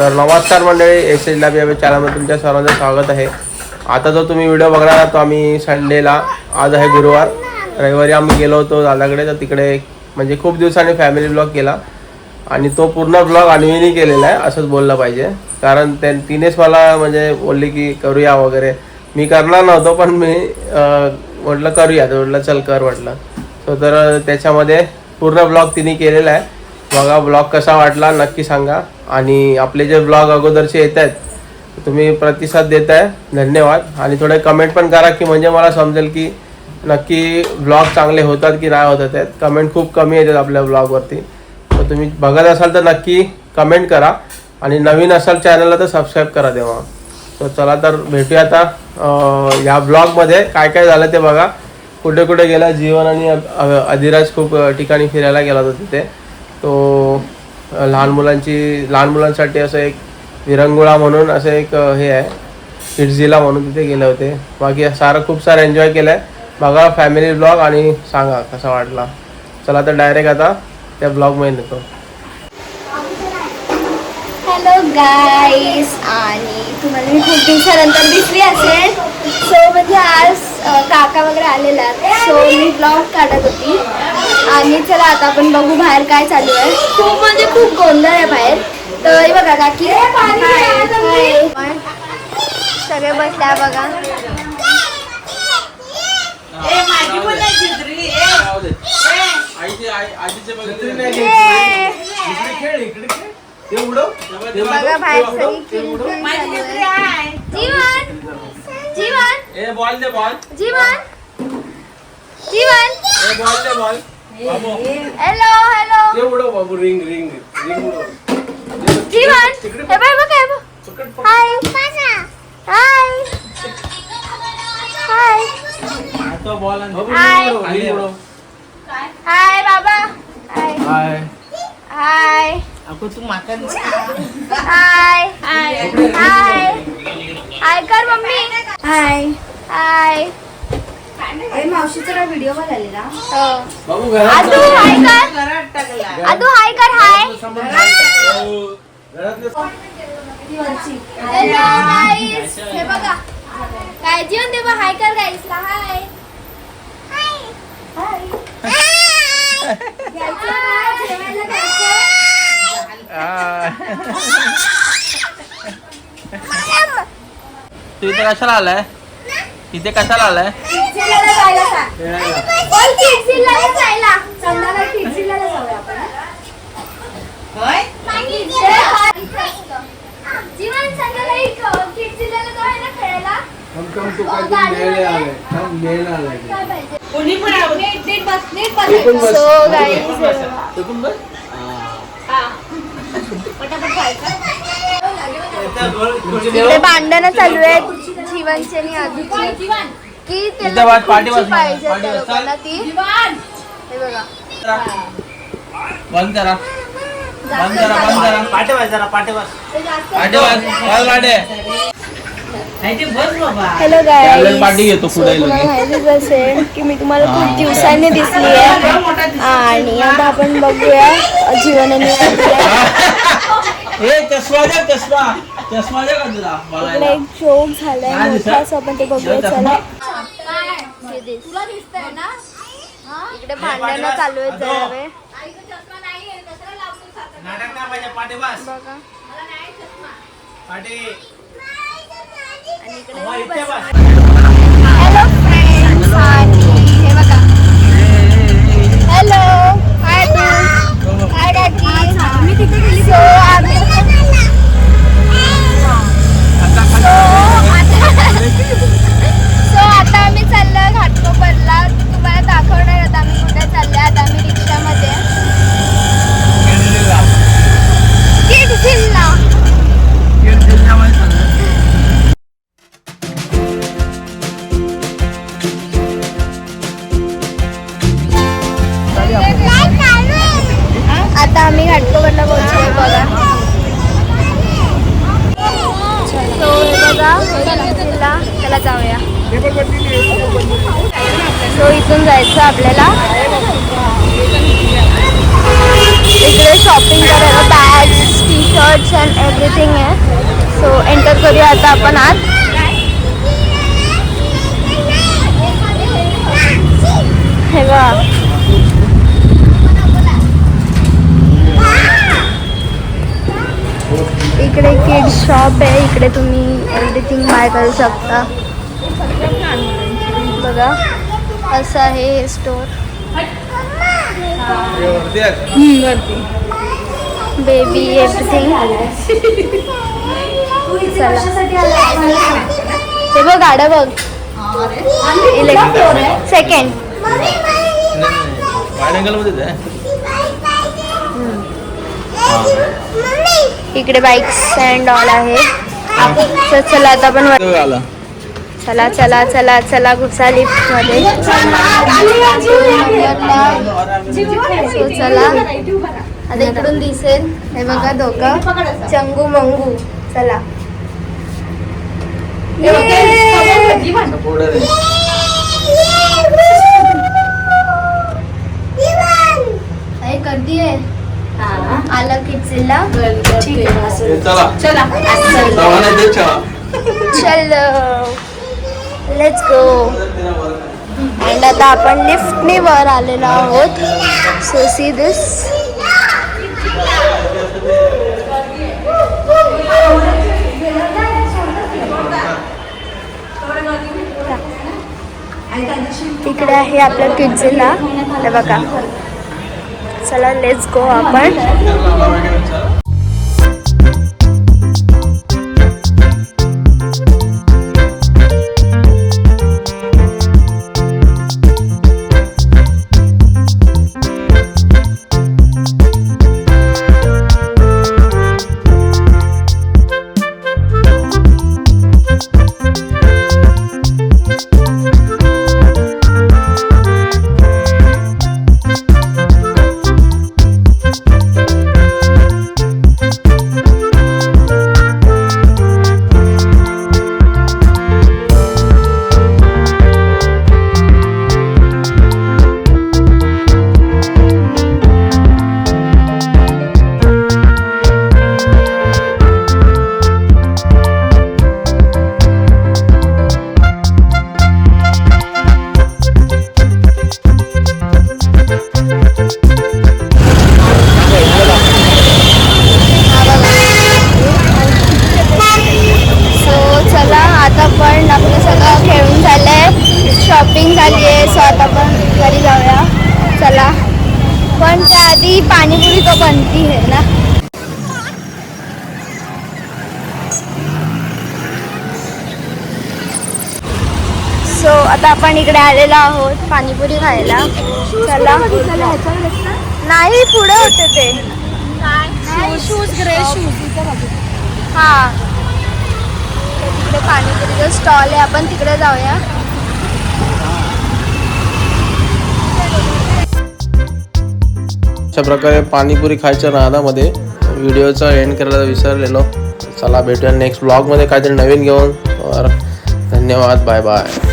तर नमस्कार मंडळी एस एच लाबी या चॅनलमध्ये तुमच्या सर्वांचं स्वागत आहे. आता जो तुम्ही व्हिडिओ बघणार आहात तो आम्ही संडेला आज आहे गुरुवार. रविवारी आम्ही गेलो होतो दादाकडे तर तिकडे म्हणजे खूप दिवसांनी फॅमिली ब्लॉग केला. आणि तो पूर्ण ब्लॉग अन्वीनी केलेला आहे असंच बोललं पाहिजे. कारण त्या तिनेच मला म्हणजे बोलली की करूया वगैरे. मी करणार नव्हतो पण मी म्हटलं करूया. तर म्हटलं चल कर म्हटलं. सो तर त्याच्यामध्ये पूर्ण ब्लॉग तिने केलेला आहे. बघा ब्लॉग कसा वाटला नक्की सांगा. आणि आपले जे ब्लॉग अगोदरचे येत आहेत तुम्ही प्रतिसाद देत आहे धन्यवाद. आणि थोडे कमेंट पण करा की म्हणजे मला समजेल की नक्की ब्लॉग चांगले होतात की नाही होतात आहेत. कमेंट खूप कमी येतात आपल्या ब्लॉगवरती तर तुम्ही बघत असाल तर नक्की कमेंट करा. आणि नवीन असाल चॅनलला तर सबस्क्राईब करा तेव्हा. तर चला तर भेटूया आता या ह्या ब्लॉगमध्ये काय काय झालं ते बघा. कुठे कुठे गेला? जीवन आणि अधिराज खूप ठिकाणी फिरायला गेला होता तिथे. तो लहान मुलांची लहान मुलांसाठी असं एक विरंगुळा म्हणून असं एक हे आहे. किड्झिला म्हणून तिथे गेले होते. बाकी सारं खूप सारं एन्जॉय केलं आहे बघा फॅमिली ब्लॉग आणि सांगा कसा वाटला. चला तर डायरेक्ट आता त्या ब्लॉगमध्ये नेतो हॅलो गाईस आणि तुम्हाला मी खूप दिवसानंतर दिसली असेल. सो म्हणजे आज काका वगैरे आलेला. सो मी ब्लॉग काढत होती. आणि चला आता आपण बघू बाहेर काय चालू आहे. खूप म्हणजे खूप गोंधळ आहे बाहेर. तर हे बघा काकी. सगळे बसल्या बघा. बघा बाहेर सगळी किलबिल चालू आहे. जीवन. जीवन. ए बॉल दे बॉल. जीवन. जीवन. ए बॉल दे ball. Babu hello hello उडव Babu ring ring ring Jeevan हे बाय बघ हे बघ. हाय हाय हाय हाय. हाय बाबा हाय हाय हाय अगं तू माका हाय हाय हाय हाय कर मम्मी. हाय हाय मावशीचा व्हिडिओ बनवलेला हो. बाबू घरात आदू हाय कर. घरात टाकला आदू हाय कर हाय. घरातले हॅलो गाईस हे बघा. काय जीवन दे बा? हाय कर गाईसला हाय. हाय. घ्यायचं ना, जेवायला घ्यायचं. तू इथे कशाला आलाय? इथे कशाला आलाय? कोणी पण. सो भांडणं चालू आहेत. जीवनची आणि आधीची. की त्याला पाहिजे त्या चल. लोकांना ती. हे बघा. बंद करा बंद करा बंद करा जरा पाटे वाज ते जास्त पाटे वाज वाज पाटे बस बाबा. हॅलो चालेल, पाठी घेतो पुढे तुम्हाला लगेच. माहितीच असेल की मी तुम्हाला खूप दिवसांनी दिसली आहे आणि आता आपण बघूया जीवन ए चष्मा द्या चष्मा. चष्मा द्या का तुला? इकडे बघायला एक जोक झालाय? मोठा आपण ते बघूया. यो, चला चष्मा. तुला दिसतंय ना? इकडे भांडणं चालू आहेत जरा वेळ नाटक नाही पाहिजे पाटे बस. बघा. पाटे आणि इकडे अम्मा, मी इथे बस- बस. हॅलो फ्रेंड्स हे बघा. हॅलो हाय तू हाय काकी मी तिथे गेली. जाऊया. सो इथून जायचं आपल्याला. इकडे शॉपिंग करायला bags T shirts and everything आता आपण आत. हे बघा. इकडे किड शॉप आहे. इकडे तुम्ही एव्हरीथिंग बाय करू शकता. बघा असं आहे हे स्टोर बेबी एव्हरीथिंग चला. ते बघ गाड्या बघ. इलेक्ट्रिक सेकंड इकडे बाईक्स अँड ऑल आहे. चला आता आपण चला चला चला चला घुसा लिफ्टमध्ये चला आता इकडून दिसेल. हे बघा धोका चंगू मंगू. चला. हे करती आहे आलं किचला चला. चल. लेट्स गो अँड आता आपण लिफ्टने वर आलेलो आहोत. सो सी दिस तिकडे आहे आपल्या किडजीला हे. बघा. चला लेट्स गो आपण. बनती आहे ना. सो आता आपण इकडे आलेलो आहोत पाणीपुरी खायला. चला. नाही पुढे होते ते. शूज ग्रे शूज हा. तिकडे पाणीपुरीचा स्टॉल आहे. आपण तिकडे जाऊया. अशा प्रकारे पाणीपुरी खायच्या नादामध्ये व्हिडिओचा एंड करायला विसरलेलो. चला भेटूया नेक्स्ट ब्लॉगमध्ये काहीतरी नवीन घेऊन. धन्यवाद. Bye bye